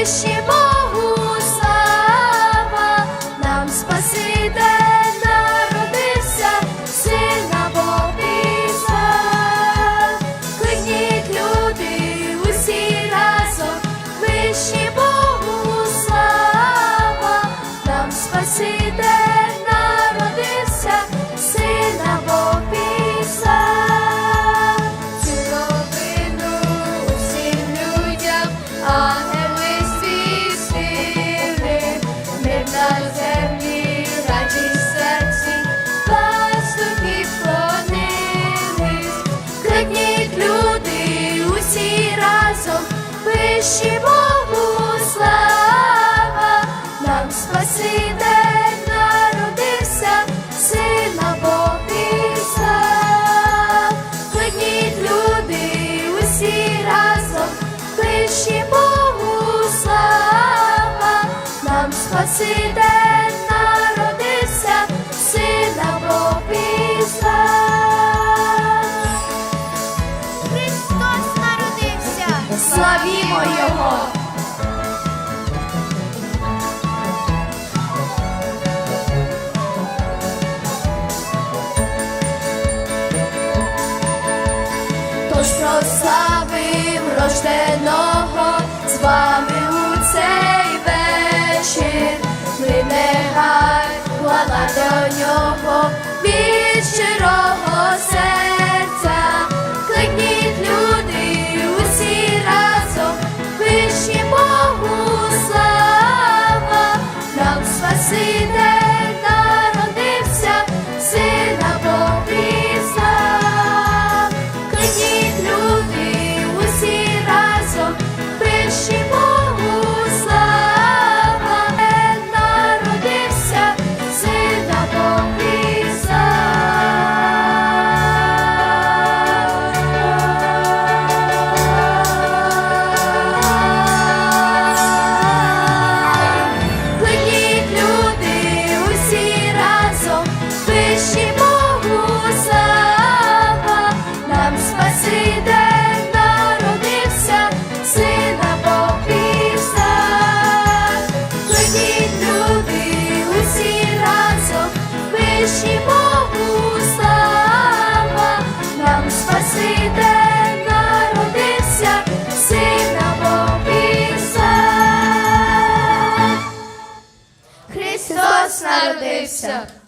вище Богу нам Спаситель народився, сина Бога, кликніть люди усі разом, вище Богу нам Спаситель. Вищі Богу слава, нам Спаситель народився, сина Бог післав. Крикніть люди усі разом, вищі Богу слава, нам Спаситель Славімо Його! Тож прославим рожденого з вами у цей вечір. Ми нехай хвала до нього our dev.